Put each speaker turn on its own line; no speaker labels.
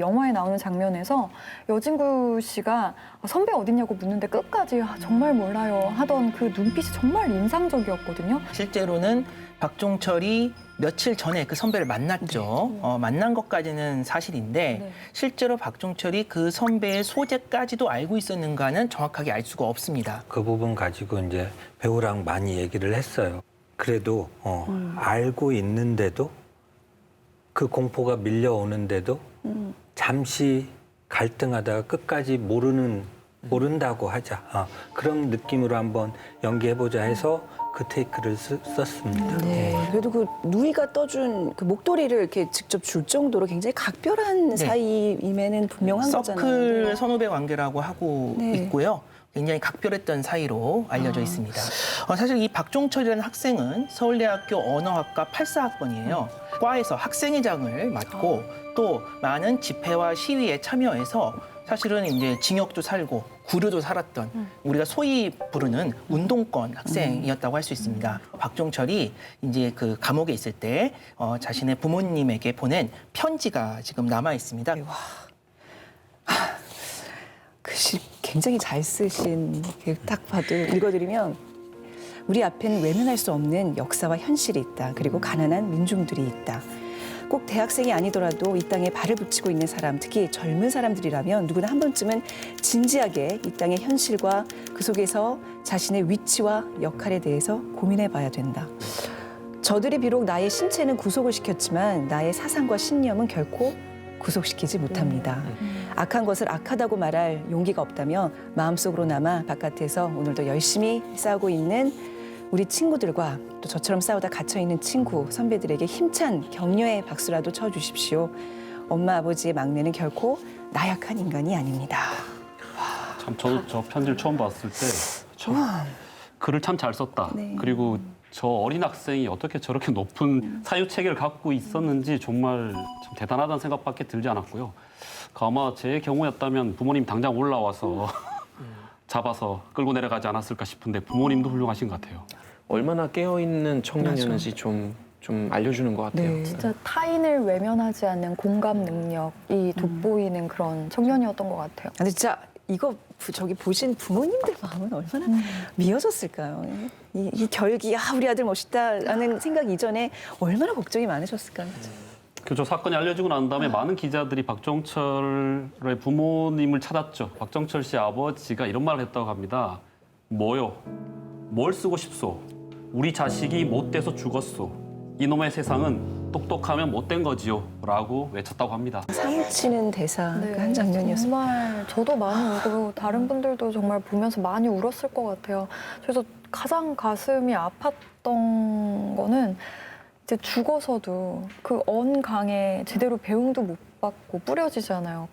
영화에 나오는 장면에서 여진구 씨가 선배 어딨냐고 묻는데 끝까지 아, 정말 몰라요 하던 그 눈빛이 정말 인상적이었거든요.
실제로는 박종철이 며칠 전에 그 선배를 만났죠. 어, 만난 것까지는 사실인데
네.
실제로 박종철이 그 선배의 소재까지도 알고 있었는가는 정확하게 알 수가 없습니다.
그 부분 가지고 이제 배우랑 많이 얘기를 했어요. 그래도 어, 알고 있는데도 그 공포가 밀려오는데도 잠시 갈등하다가 끝까지 모르는 모른다고 하자 어, 그런 느낌으로 한번 연기해보자 해서 그 테이크를 쓰- 썼습니다.
네. 그래도 그 누이가 떠준 그 목도리를 이렇게 직접 줄 정도로 굉장히 각별한
네.
사이임에는 분명한 거잖아요.
서클
네.
선후배 관계라고 하고
네.
있고요. 굉장히 각별했던 사이로 알려져
아.
있습니다. 어, 사실 이 박종철이라는 학생은 서울대학교 언어학과 84학번이에요. 과에서 학생회장을 맡고 또 많은 집회와 시위에 참여해서 사실은 이제 징역도 살고 구류도 살았던 우리가 소위 부르는 운동권 학생이었다고 할 수 있습니다. 박종철이 이제 그 감옥에 있을 때 어, 자신의 부모님에게 보낸 편지가 지금 남아 있습니다.
글씨 굉장히 잘 쓰신 그딱 봐도 읽어드리면 우리 앞엔 외면할 수 없는 역사와 현실이 있다. 그리고 가난한 민중들이 있다. 꼭 대학생이 아니더라도 이 땅에 발을 붙이고 있는 사람, 특히 젊은 사람들이라면 누구나 한 번쯤은 진지하게 이 땅의 현실과 그 속에서 자신의 위치와 역할에 대해서 고민해 봐야 된다. 저들이 비록 나의 신체는 구속을 시켰지만 나의 사상과 신념은 결코 구속시키지 못합니다. 악한 것을 악하다고 말할 용기가 없다면 마음속으로 남아 바깥에서 오늘도 열심히 싸우고 있는 우리 친구들과 또 저처럼 싸우다 갇혀 있는 친구 선배들에게 힘찬 격려의 박수라도 쳐 주십시오. 엄마 아버지의 막내는 결코 나약한 인간이 아닙니다.
참 저도 저 편지를 처음 봤을 때 참, 글을 참 잘 썼다.
네.
그리고 저 어린 학생이 어떻게 저렇게 높은 사유 체계를 갖고 있었는지 정말 참 대단하다는 생각밖에 들지 않았고요. 그 아마 제 경우였다면 부모님 당장 올라와서 잡아서 끌고 내려가지 않았을까 싶은데 부모님도 훌륭하신 것 같아요.
얼마나 깨어 있는 청년이었는지 좀 좀 알려주는 것 같아요.
네.
진짜 타인을 외면하지 않는 공감 능력이 돋보이는 그런 청년이었던 것 같아요.
근데 진짜 이거 부- 저기 보신 부모님들 마음은 얼마나 미어졌을까요? 이, 이 결기 아 우리 아들 멋있다라는 생각 이전에 얼마나 걱정이 많으셨을까요?
그저 사건이 알려지고 난 다음에 많은 기자들이 박정철의 부모님을 찾았죠. 박정철 씨 아버지가 이런 말을 했다고 합니다. 뭐요? 뭘 쓰고 싶소? 우리 자식이 못돼서 죽었소. 이놈의 세상은 똑똑하면 못된 거지요. 라고 외쳤다고 합니다.
사무치는 대사
네,
그한 장면이었습니다.
정말 저도 많이 울고 다른 분들도 정말 보면서 많이 울었을 것 같아요. 그래서 가장 가슴이 아팠던 거는 이제 죽어서도 그 언 강에 제대로 배웅도 못 받고 뿌려지잖아요.